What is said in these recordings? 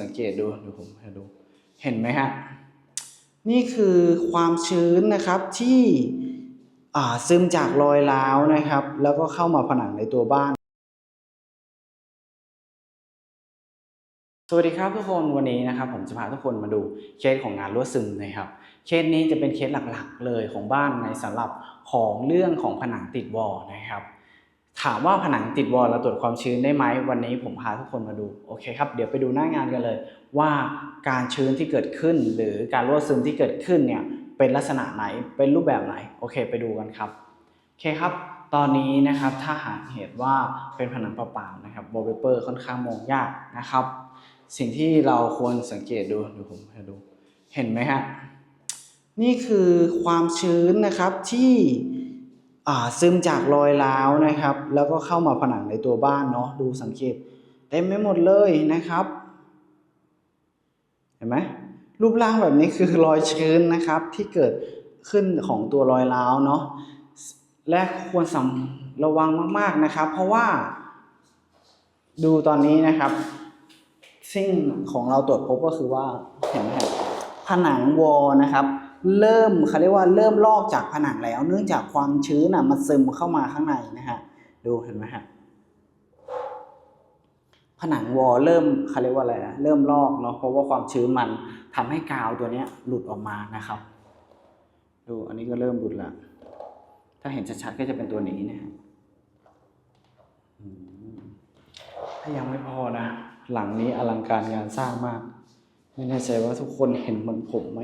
สังเกตดูเดี๋ยวผมให้ดู เห็นไหมฮะ นี่คือความชื้นนะครับที่ซึมจากรอยร้าวนะครับ แล้วก็เข้ามาผนังในตัวบ้าน สวัสดีครับทุกคนวันนี้นะครับ ผมจะพาทุกคนมาดูเคสของงานรั่วซึมนะครับ เคสนี้จะเป็นเคสหลักๆเลยของบ้านในสำหรับของเรื่องของผนังติดวอลนะครับ ถามว่าผนังติดวอลเราตรวจความชื้นได้ไหมวันนี้ผมพาทุกคนมาดูโอเคครับเดี๋ยวไปดูหน้างานกันเลย ว่าการชื้นที่เกิดขึ้น หรือการรั่วซึมที่เกิดขึ้นเนี่ยเป็นลักษณะไหนเป็นรูปแบบไหนโอเค ไปดูกันครับโอเคครับ ตอนนี้นะครับถ้าหากเหตุว่าเป็นผนังเปล่าๆนะครับวอลเปเปอร์ค่อนข้างมองยากนะครับ สิ่งที่เราควรสังเกตดูดี๋ยวผมให้ดูเห็นไหมฮะนี่คือความชื้นนะครับที่ ซึมจากรอยร้าวนะครับ แล้วก็เข้ามาผนังในตัวบ้านเนาะดูสังเกตเต็มไปหมดเลยนะครับ เห็นไหมรูปร่างแบบนี้คือรอยชื้นนะครับ ที่เกิดขึ้นของตัวรอยร้าวเนาะและควรสำระวังมาก ๆนะครับ เพราะว่า ดูตอนนี้นะครับ สิ่งของเราตรวจพบก็คือว่าเห็นไหมผนังวอลนะครับ เริ่มเขาเรียกว่าเริ่มลอกจากผนังแล้ว เนื่องจากความชื้นอะมันซึมเข้ามาข้างในนะฮะดูเห็นไหมฮะผนังวอลเริ่มเขาเรียกว่าอะไรอะเริ่มลอกเนาะเพราะว่าความชื้นมันทำให้กาวตัวเนี้ยหลุดออกมานะครับ ดูอันนี้ก็เริ่มหลุดละถ้าเห็นชัดๆก็จะเป็นตัวนี้นะฮะถ้ายังไม่พอนะ หลังนี้อลังการงานสร้างมาก ไม่แน่ใจว่าทุกคนเห็นเหมือนผมไหม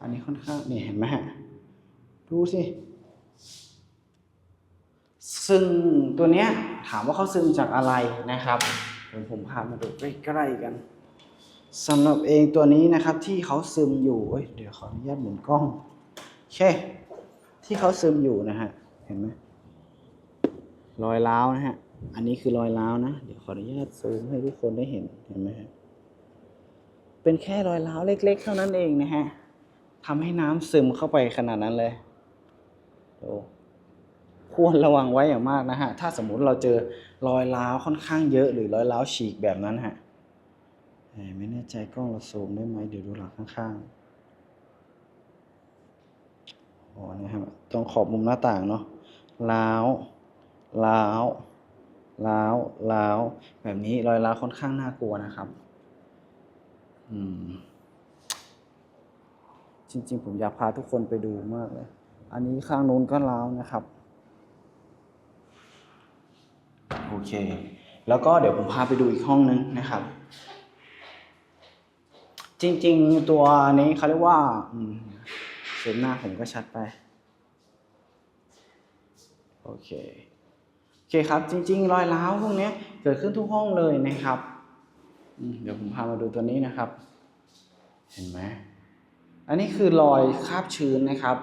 อันนี้ค่อนข้างนี่เห็นไหมฮะดูสิ ซึ่งตัวเนี้ยถามว่าเขาซึมจากอะไรนะครับเดี๋ยวผมพามาดูใกล้ๆกันสำหรับเองตัวนี้นะครับที่เขาซึมอยู่เอ้ยเดี๋ยวขออนุญาตหมุนกล้องโอเคที่เขาซึมอยู่นะฮะเห็นไหมรอยร้าวนะฮะ อันนี้คือรอยร้าวนะ เดี๋ยวขออนุญาตซูมให้ทุกคนได้เห็นเห็นไหมฮะเป็นแค่รอยร้าวเล็ก ๆ เท่านั้นเองนะฮะ ทำให้น้ำซึมเข้าไปขนาดนั้นเลยโอ้ควรระวังไว้อย่างมากนะฮะ ถ้าสมมุติเราเจอรอยร้าวค่อนข้างเยอะ หรือรอยร้าวฉีกแบบนั้นฮะไม่แน่ใจกล้องเราซูมได้ไหมเดี๋ยวดูหลังข้างๆอ๋อนะครับตรงขอบมุมหน้าต่างเนาะร้าวล้าวล้าวล้าวแบบนี้รอยร้าวค่อนข้างน่ากลัวนะครับ อืม จริง ๆ ผมอยากพาทุกคนไปดูมากเลย อันนี้ข้างนู้นก็ล้าวนะครับ โอเค แล้วก็เดี๋ยวผมพาไปดูอีกห้องนึงนะครับ จริง ๆ ตัวนี้เขาเรียกว่าอืมเสียงหน้าผมก็ชัดไป โอเค โอเคครับ จริง ๆ รอยร้าวพวกนี้เกิดขึ้นทุกห้องเลยนะครับ เดี๋ยวผมพามาดูตัวนี้นะครับ เห็นไหม อันนี้คือรอยคราบชื้นนะครับ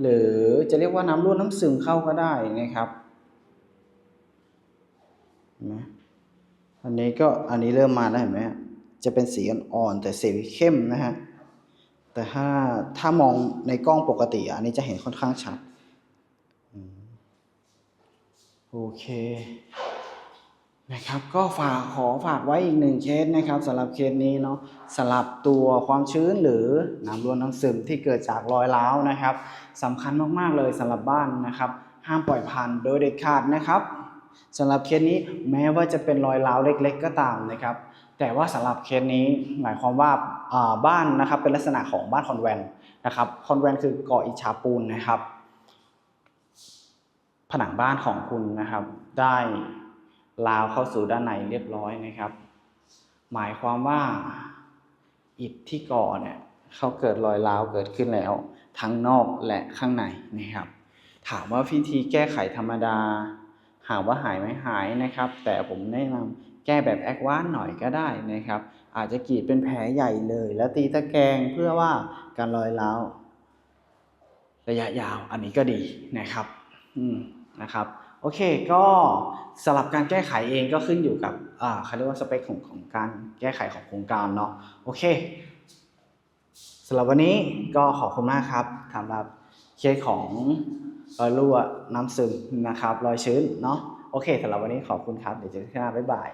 หรือจะเรียกว่าน้ำรั่วน้ำซึมเข้าก็ได้นะครับเห็นไหมอันนี้ก็อันนี้เริ่มมาแล้วเห็นไหมจะเป็นสีอ่อนๆแต่สีเข้มนะฮะแต่ถ้าถ้ามองในกล้องปกติอันนี้จะเห็นค่อนข้างชัดโอเค นะครับ ก็ฝากขอฝากไว้อีกหนึ่งเคสนะครับสำหรับเคสนี้เนาะสำหรับตัวความชื้นหรือน้ำรวน้ำซึมที่เกิดจากรอยร้าวนะครับสำคัญมากๆเลยสำหรับบ้านนะครับ ห้ามปล่อยผ่านโดยเด็ดขาดนะครับสำหรับเคสนี้แม้ว่าจะเป็นรอยร้าวเล็ก ๆ ก็ตามนะครับ แต่ว่าสำหรับเคสนี้หมายความว่าาบ้านนะครับเป็นลักษณะของบ้านคอนแวนต์นะครับคอนแวนต์คือก่ออิฐฉาปูนนะครับ ผนังบ้านของคุณนะครับได้ ลาวเข้าสู่ด้านในเรียบร้อยนะครับ หมายความว่าอิฐที่ก่อเนี่ยเขาเกิดรอยร้าวเกิดขึ้นแล้ว ทั้งนอกและข้างในนะครับ ถามว่าวิธีแก้ไขธรรมดาหาว่าหายไหมหายนะครับ แต่ผมแนะนำแก้แบบแอควานหน่อยก็ได้นะครับ อาจจะกรีดเป็นแผลใหญ่เลย แล้วตีตะแกรงเพื่อว่าการรอยร้าวระยะยาวอันนี้ก็ดีนะครับ อืมนะครับ โอเค ก็สำหรับการแก้ไขเองก็ขึ้นอยู่กับเขาเรียกว่าสเปคของของการแก้ไขของโครงการเนาะโอเคสำหรับวันนี้ก็ขอบคุณมากครับสำหรับเคสของรอยรั่วน้ำซึมนะครับรอยชื้นเนาะโอเคสำหรับวันนี้ขอบคุณครับ เดี๋ยวเจอกันหน้าบ๊ายบาย